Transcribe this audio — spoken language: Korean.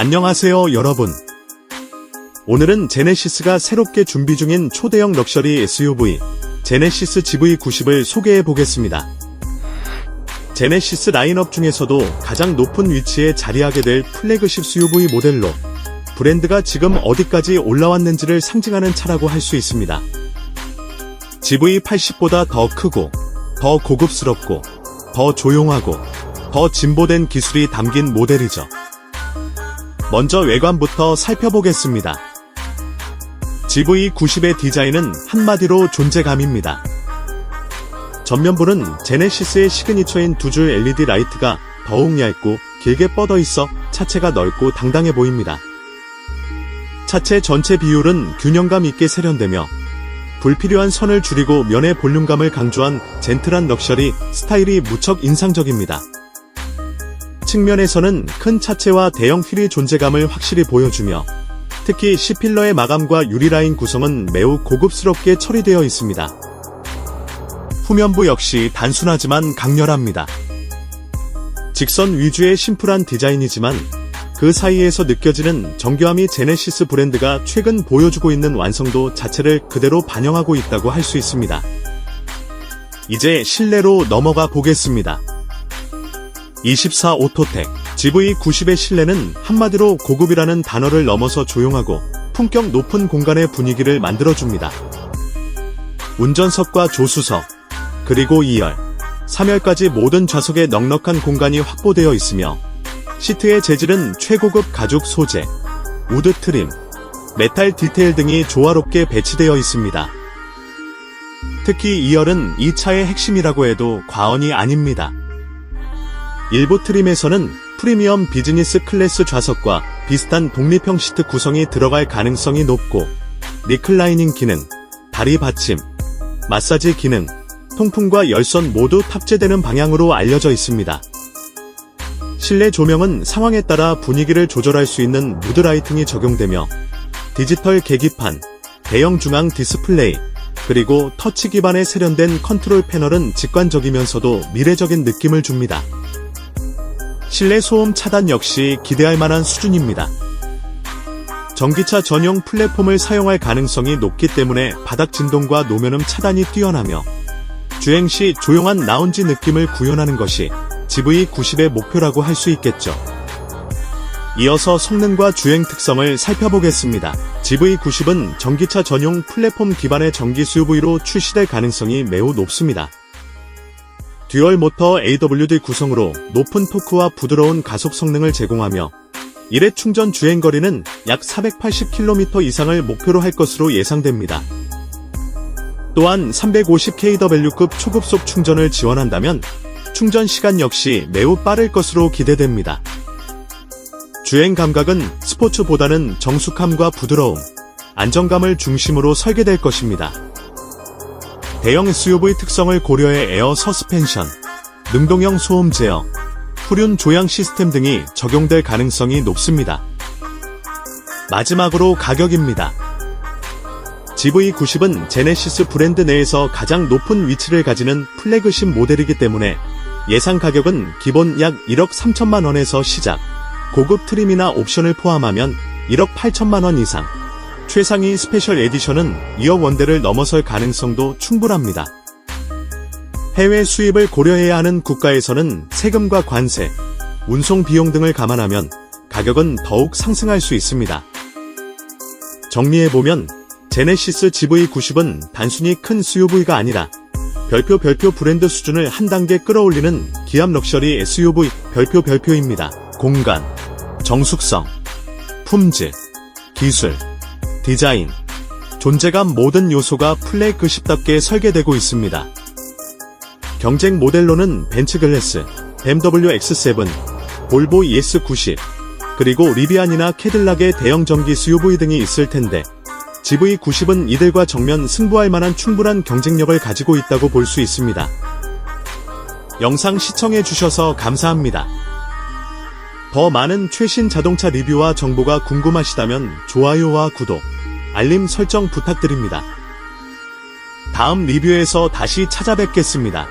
안녕하세요 여러분. 오늘은 제네시스가 새롭게 준비 중인 초대형 럭셔리 SUV 제네시스 GV90을 소개해 보겠습니다. 제네시스 라인업 중에서도 가장 높은 위치에 자리하게 될 플래그십 SUV 모델로 브랜드가 지금 어디까지 올라왔는지를 상징하는 차라고 할 수 있습니다. GV80보다 더 크고, 더 고급스럽고, 더 조용하고, 더 진보된 기술이 담긴 모델이죠. 먼저 외관부터 살펴보겠습니다. GV90의 디자인은 한마디로 존재감입니다. 전면부는 제네시스의 시그니처인 두 줄 LED 라이트가 더욱 얇고 길게 뻗어 있어 차체가 넓고 당당해 보입니다. 차체 전체 비율은 균형감 있게 세련되며 불필요한 선을 줄이고 면의 볼륨감을 강조한 젠틀한 럭셔리 스타일이 무척 인상적입니다. 측면에서는 큰 차체와 대형 휠의 존재감을 확실히 보여주며 특히 C필러의 마감과 유리라인 구성은 매우 고급스럽게 처리되어 있습니다. 후면부 역시 단순하지만 강렬합니다. 직선 위주의 심플한 디자인이지만 그 사이에서 느껴지는 정교함이 제네시스 브랜드가 최근 보여주고 있는 완성도 자체를 그대로 반영하고 있다고 할 수 있습니다. 이제 실내로 넘어가 보겠습니다. 24 오토텍 GV90의 실내는 한마디로 고급이라는 단어를 넘어서 조용하고 품격 높은 공간의 분위기를 만들어줍니다. 운전석과 조수석, 그리고 2열, 3열까지 모든 좌석에 넉넉한 공간이 확보되어 있으며 시트의 재질은 최고급 가죽 소재, 우드 트림, 메탈 디테일 등이 조화롭게 배치되어 있습니다. 특히 2열은 이 차의 핵심이라고 해도 과언이 아닙니다. 일부 트림에서는 프리미엄 비즈니스 클래스 좌석과 비슷한 독립형 시트 구성이 들어갈 가능성이 높고 리클라이닝 기능, 다리 받침, 마사지 기능, 통풍과 열선 모두 탑재되는 방향으로 알려져 있습니다. 실내 조명은 상황에 따라 분위기를 조절할 수 있는 무드 라이팅이 적용되며 디지털 계기판, 대형 중앙 디스플레이, 그리고 터치 기반의 세련된 컨트롤 패널은 직관적이면서도 미래적인 느낌을 줍니다. 실내 소음 차단 역시 기대할 만한 수준입니다. 전기차 전용 플랫폼을 사용할 가능성이 높기 때문에 바닥 진동과 노면음 차단이 뛰어나며 주행 시 조용한 라운지 느낌을 구현하는 것이 GV90의 목표라고 할 수 있겠죠. 이어서 성능과 주행 특성을 살펴보겠습니다. GV90은 전기차 전용 플랫폼 기반의 전기 SUV로 출시될 가능성이 매우 높습니다. 듀얼 모터 AWD 구성으로 높은 토크와 부드러운 가속 성능을 제공하며 일회 충전 주행 거리는 약 480km 이상을 목표로 할 것으로 예상됩니다. 또한 350kW급 초급속 충전을 지원한다면 충전 시간 역시 매우 빠를 것으로 기대됩니다. 주행 감각은 스포츠보다는 정숙함과 부드러움, 안정감을 중심으로 설계될 것입니다. 대형 SUV 특성을 고려해 에어 서스펜션, 능동형 소음 제어, 후륜 조향 시스템 등이 적용될 가능성이 높습니다. 마지막으로 가격입니다. GV90은 제네시스 브랜드 내에서 가장 높은 위치를 가지는 플래그십 모델이기 때문에 예상 가격은 기본 약 1억 3천만 원에서 시작, 고급 트림이나 옵션을 포함하면 1억 8천만 원 이상, 최상위 스페셜 에디션은 2억 원대를 넘어설 가능성도 충분합니다. 해외 수입을 고려해야 하는 국가에서는 세금과 관세, 운송 비용 등을 감안하면 가격은 더욱 상승할 수 있습니다. 정리해보면 제네시스 GV90은 단순히 큰 SUV가 아니라 별표 별표 브랜드 수준을 한 단계 끌어올리는 기압 럭셔리 SUV 별표 별표입니다. 공간, 정숙성, 품질, 기술, 디자인, 존재감 모든 요소가 플래그십답게 설계되고 있습니다. 경쟁 모델로는 벤츠글래스, BMW X7, 볼보 ES90, 그리고 리비안이나 캐딜락의 대형 전기 SUV 등이 있을 텐데 GV90은 이들과 정면 승부할 만한 충분한 경쟁력을 가지고 있다고 볼 수 있습니다. 영상 시청해주셔서 감사합니다. 더 많은 최신 자동차 리뷰와 정보가 궁금하시다면 좋아요와 구독, 알림 설정 부탁드립니다. 다음 리뷰에서 다시 찾아뵙겠습니다.